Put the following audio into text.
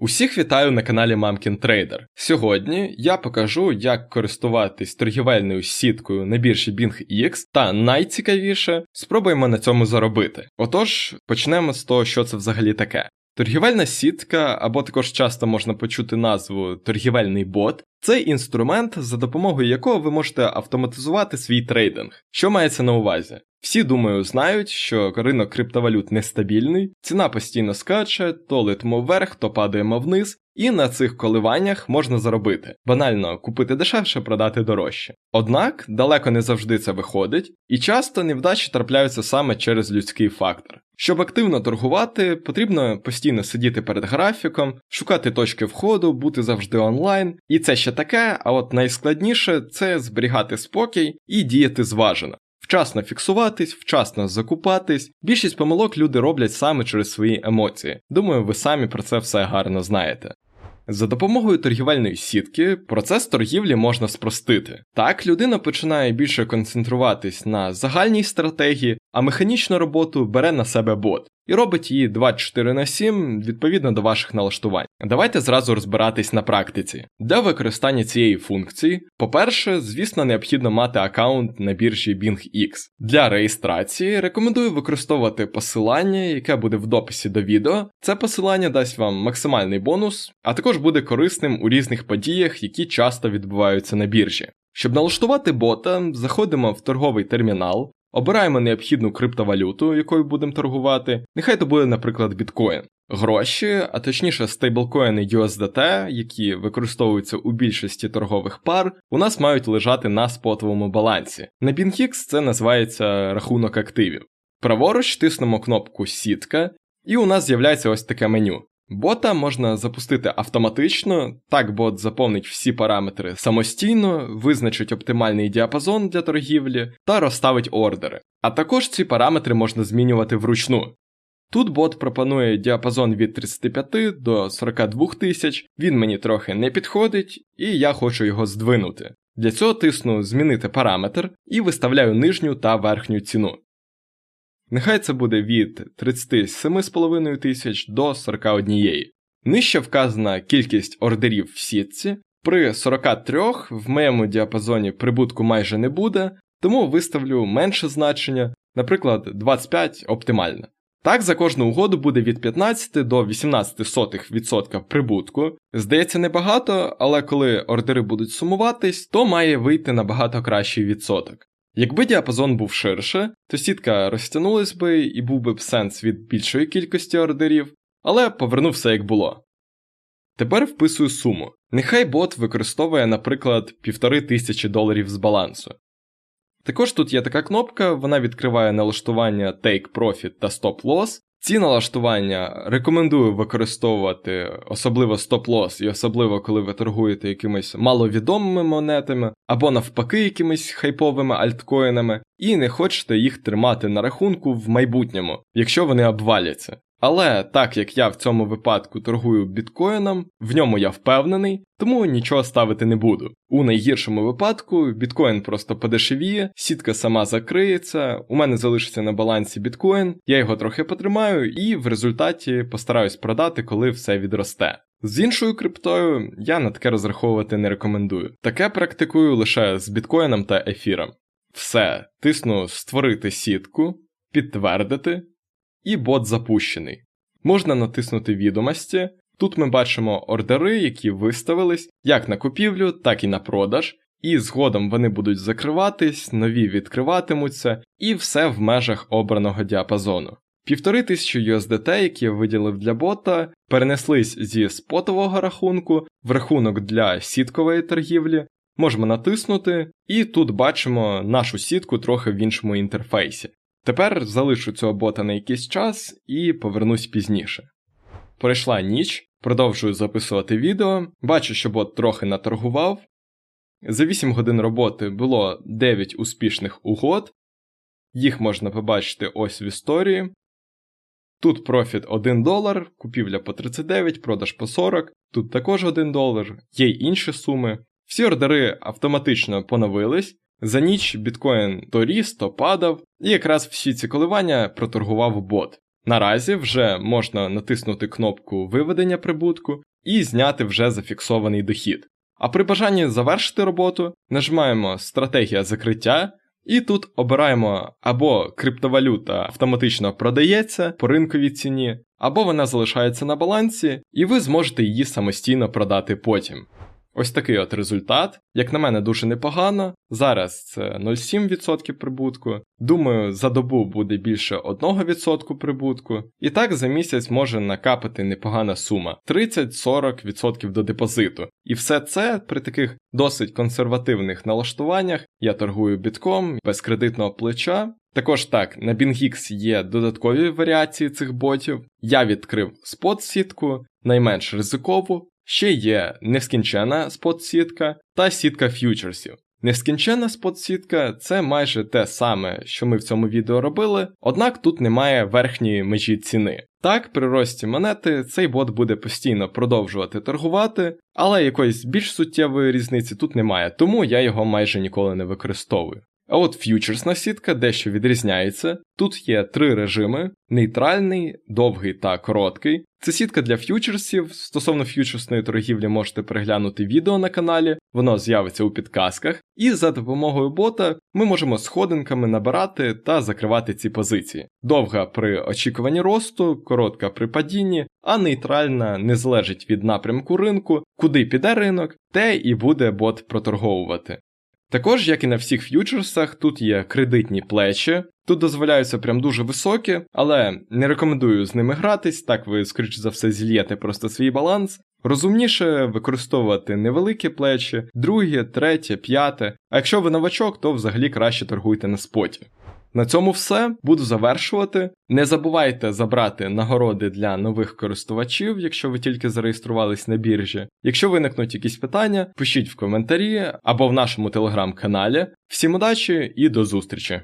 Усіх вітаю на каналі Мамкін Трейдер. Сьогодні я покажу, як користуватись торгівельною сіткою на біржі BingX та найцікавіше спробуємо на цьому заробити. Отож, почнемо з того, що це взагалі таке. Торгівельна сітка, або також часто можна почути назву торгівельний бот, це інструмент, за допомогою якого ви можете автоматизувати свій трейдинг. Що мається на увазі? Всі, думаю, знають, що ринок криптовалют нестабільний, ціна постійно скаче, то летимо вверх, то падаємо вниз, і на цих коливаннях можна заробити. Банально купити дешевше, продати дорожче. Однак далеко не завжди це виходить, і часто невдачі трапляються саме через людський фактор. Щоб активно торгувати, потрібно постійно сидіти перед графіком, шукати точки входу, бути завжди онлайн. І це ще таке, а от найскладніше це зберігати спокій і діяти зважено. Вчасно фіксуватись, вчасно закупатись. Більшість помилок люди роблять саме через свої емоції. Думаю, ви самі про це все гарно знаєте. За допомогою торгівельної сітки процес торгівлі можна спростити. Так, людина починає більше концентруватись на загальній стратегії, а механічну роботу бере на себе бот і робить її 24 на 7 відповідно до ваших налаштувань. Давайте зразу розбиратись на практиці. Для використання цієї функції, по-перше, звісно, необхідно мати аккаунт на біржі BingX. Для реєстрації рекомендую використовувати посилання, яке буде в дописі до відео. Це посилання дасть вам максимальний бонус, а також буде корисним у різних подіях, які часто відбуваються на біржі. Щоб налаштувати бота, заходимо в торговий термінал, обираємо необхідну криптовалюту, якою будемо торгувати. Нехай то буде, наприклад, біткоін. Гроші, а точніше стейблкоїни USDT, які використовуються у більшості торгових пар, у нас мають лежати на спотовому балансі. На BingX це називається рахунок активів. Праворуч тиснемо кнопку Сітка, і у нас з'являється ось таке меню. Бота можна запустити автоматично, так бот заповнить всі параметри самостійно, визначить оптимальний діапазон для торгівлі та розставить ордери. А також ці параметри можна змінювати вручну. Тут бот пропонує діапазон від 35 до 42 тисяч, він мені трохи не підходить, і я хочу його здвинути. Для цього тисну Змінити параметр і виставляю нижню та верхню ціну. Нехай це буде від 37,5 тисяч до 41. Нижче вказана кількість ордерів в сітці. При 43 в моєму діапазоні прибутку майже не буде, тому виставлю менше значення, наприклад, 25 оптимально. Так, за кожну угоду буде від 15 до 18% прибутку. Здається, небагато, але коли ордери будуть сумуватись, то має вийти набагато кращий відсоток. Якби діапазон був ширше, то сітка розтягнулась би і був би б сенс від більшої кількості ордерів, але поверну все як було. Тепер вписую суму. Нехай бот використовує, наприклад, півтори тисячі доларів з балансу. Також тут є така кнопка, вона відкриває налаштування Take Profit та Stop Loss. Ці налаштування рекомендую використовувати особливо стоп-лос, і особливо коли ви торгуєте якимись маловідомими монетами, або навпаки якимись хайповими альткоїнами, і не хочете їх тримати на рахунку в майбутньому, якщо вони обваляться. Але так як я в цьому випадку торгую біткоїном, в ньому я впевнений, тому нічого ставити не буду. У найгіршому випадку біткоін просто подешевіє, сітка сама закриється, у мене залишиться на балансі біткоін, я його трохи потримаю і в результаті постараюсь продати, коли все відросте. З іншою криптою я на таке розраховувати не рекомендую. Таке практикую лише з біткоїном та ефіром. Все, тисну створити сітку, підтвердити і бот запущений. Можна натиснути відомості. Тут ми бачимо ордери, які виставились як на купівлю, так і на продаж, і згодом вони будуть закриватись, нові відкриватимуться, і все в межах обраного діапазону. Півтори тисячі USDT, які я виділив для бота, перенеслись зі спотового рахунку в рахунок для сіткової торгівлі. Можемо натиснути, і тут бачимо нашу сітку трохи в іншому інтерфейсі. Тепер залишу цього бота на якийсь час і повернусь пізніше. Пройшла ніч, продовжую записувати відео, бачу, що бот трохи наторгував. За 8 годин роботи було 9 успішних угод, їх можна побачити ось в історії. Тут профіт 1 долар, купівля по 39, продаж по 40, тут також 1 долар, є й інші суми. Всі ордери автоматично поновились, за ніч біткоін то ріс, то падав, і якраз всі ці коливання проторгував бот. Наразі вже можна натиснути кнопку виведення прибутку і зняти вже зафіксований дохід. А при бажанні завершити роботу нажимаємо Стратегія закриття, і тут обираємо або криптовалюта автоматично продається по ринковій ціні, або вона залишається на балансі, і ви зможете її самостійно продати потім. Ось такий от результат. Як на мене, дуже непогано. Зараз це 0,7% прибутку. Думаю, за добу буде більше 1% прибутку. І так за місяць може накапати непогана сума 30-40% до депозиту. І все це при таких досить консервативних налаштуваннях. Я торгую бітком без кредитного плеча. Також так, на BingX є додаткові варіації цих ботів. Я відкрив спот-сітку, найменш ризикову. Ще є нескінчена спот-сітка та сітка ф'ючерсів. Нескінчена спот-сітка це майже те саме, що ми в цьому відео робили, однак тут немає верхньої межі ціни. Так, при рості монети цей бот буде постійно продовжувати торгувати, але якоїсь більш суттєвої різниці тут немає, тому я його майже ніколи не використовую. А от ф'ючерсна сітка дещо відрізняється. Тут є три режими: нейтральний, довгий та короткий. Це сітка для ф'ючерсів. Стосовно ф'ючерсної торгівлі можете переглянути відео на каналі, воно з'явиться у підказках. І за допомогою бота ми можемо сходинками набирати та закривати ці позиції. Довга при очікуванні росту, коротка при падінні, а нейтральна не залежить від напрямку ринку, куди піде ринок, те і буде бот проторговувати. Також, як і на всіх ф'ючерсах, тут є кредитні плечі, тут дозволяються прям дуже високі, але не рекомендую з ними гратись, так ви, скоріш за все, зільєте просто свій баланс. Розумніше використовувати невеликі плечі, друге, третє, п'яте, а якщо ви новачок, то взагалі краще торгуйте на споті. На цьому все буду завершувати. Не забувайте забрати нагороди для нових користувачів, якщо ви тільки зареєструвались на біржі. Якщо виникнуть якісь питання, пишіть в коментарі або в нашому телеграм-каналі. Всім удачі і до зустрічі!